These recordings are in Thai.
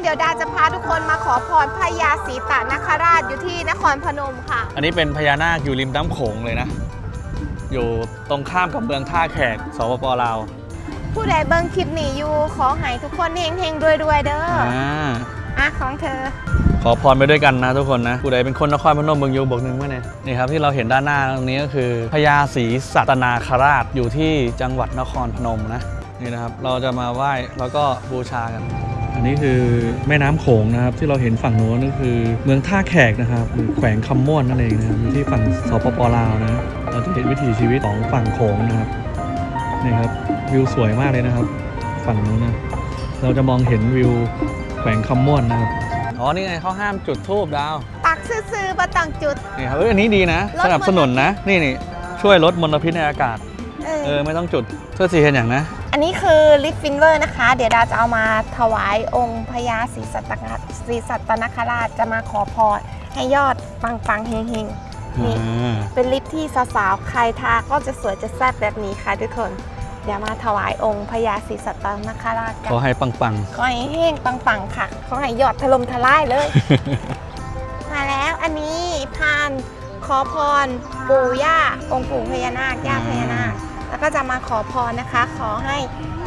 เดี๋ยวดาจะพาทุกคนมาขอพรพญาศรีตนคราชอยู่ที่นครพนมค่ะ อันนี้เป็นพญานาคอยู่ริมน้ำโขงเลยนะ อยู่ตรงข้ามกับเมืองท่าแขกสปปลาว ผู้ใดเบิ่งคลิปนี้อยู่ขอให้ทุกคนเฮงเฮงๆรวยๆเด้ออ่า อะของเธอ ขอพรไปด้วยกันนะทุกคนนะผู้ใดเป็นคนนครพนมเมืองยูบอกหนึ่งเมื่อไงนี่ครับที่เราเห็นด้านหน้าตรงนี้ก็คือพญาศรีสัตนาคราชอยู่ที่จังหวัดนครพนมนะนี่นะครับ เราจะมาไหว้แล้วก็บูชากัน อันนี้คือแม่น้ำโขงนะครับ ที่เราเห็นฝั่งโน้นก็คือเมืองท่าแขกนะครับหรือแขวงคำม่วนนั่นเองนะครับอยู่ที่ฝั่งสปปลาวนะ เราจะเห็นวิถีชีวิตของฝั่งโขงนะครับนี่ครับวิวสวยมากเลยนะครับ ฝั่งนู้นนะ เราจะมองเห็นวิวแขวงคำม่วนนะครับอ๋อ นี่ไงเขาห้ามจุดทูบดาว ปักซื่อๆประตังจุด นี่ครับเอ้ยอันนี้ดีนะลดสนับสนุนนะ นี่นี่ช่วยลดมลพิษในอากาศ เอเอออไม่ต้องจุดเพื่อสีเห็นอย่างนะ อันนี้คือลิฟฟินเวอร์นะคะ เดี๋ยวดาจะเอามาถวายองค์พญาศรีสัตนศรีสัตนคราชจะมาขอพรให้ยอดปังๆเฮงๆนี่อ่าเป็นลิฟต์ที่สาวๆ ใครทาก็จะสวยจะแซ่บแบบนี้ค่ะทุกคน เดี๋ยวมาถวายองค์พญาศรีสัตนคราชกัขนอให้ปังปังขอให้เฮงปังๆค่ะ ขอให้ยอดถล่มทลายเลยมาแล้วอันนี้พานขอพรปู่ย่าองค์ปู่พญานาคย่าพญานาค แล้วก็จะมาขอพรนะคะ ขอให้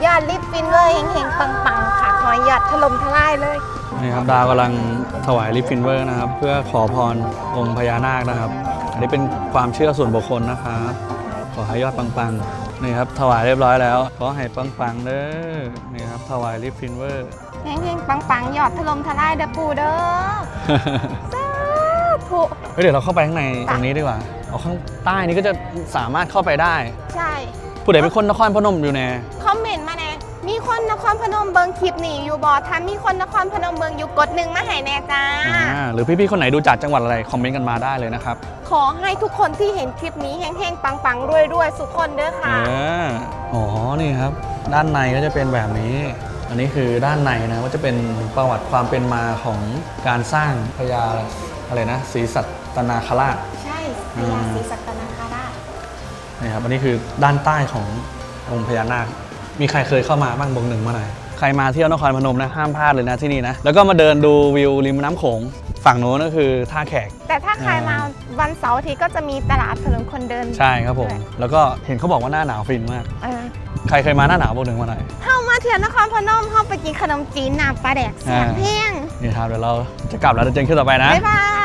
ยอดลิฟต์ฟินเวอร์เฮงๆปังๆค่ะ ขอให้ยอดถล่มทลายเลยนี่ครับดาวกำลังถวายลิฟฟินเวอร์นะครับ เพื่อขอพรองค์พญานาคนะครับ อันนี้เป็นความเชื่อส่วนบุคคลนะครับ ขอให้ยอดปังปังๆนี่ครับถวายเรียบร้อยแล้ว ขอให้ปังปังๆเด้อนี่ครับถวายลิฟฟินเวอร์ เฮงๆปังๆยอดถล่มทลายเด้อปู่เด้อสาธุเฮ้ยเดี๋ยวเราเข้าไปข้างในตรงนี้ดีกว่า เอาข้างใต้นี้ก็จะสามารถเข้าไปได้ ใช่ ผู้ใดเป็นคนนครพนมอยู่แน่คอมเมนต์มาแน่มีคนนครพนมเบิงคลิปนี่อยู่บอถ้ามีคนนครพนมเบิงอยู่กดหนึ่งมาให้แน่จ้า อ่าหรือพี่ๆคนไหนดูจากจังหวัดอะไรคอมเมนต์กันมาได้เลยนะครับขอให้ทุกคนที่เห็นคลิปนี้แห้งๆ ปังๆรวยๆสุขคนเด้อเอค่ะ ออ๋อนี่ครับ ด้านในก็จะเป็นแบบนี้ อันนี้คือด้านในนะว่าจะเป็นประวัติความเป็นมาของการสร้างพญาอะไรนะศรีสัตนาคราช ใช่ พญาศรีสัตนคราชนี่ครับอันนี้คือด้านใต้ขององค์พญานาค มีใครเคยเข้ามาบ้างบงหนึ่งมาหน่อยใครมาเที่ยวนครพนมนะห้ามพลาดเลยนะที่นี่นะ แล้วก็มาเดินดูวิวริมน้ำโขงฝั่งโน้นก็คือท่าแขก แต่ถ้าใครอ่ามมาวันเสาร์อาทิตย์ก็จะมีตลาดถนนคนเดินใช่ครับผม แล้วก็เห็นเขาบอกว่าหน้าหนาวฟินมาก เออใครเคยมาหน้าหนาวบงหนึ่งมาหน่อยเข้ามาเที่ยวนครพนมเข้าไปกินขนมจีนน้ำปลาแดกแซ่บอ่าแห้งนี่ครับเดี๋ยวเราจะกลับแล้วเดี๋ยวเจอกันคลิปต่อไปนะบ๊ายบาย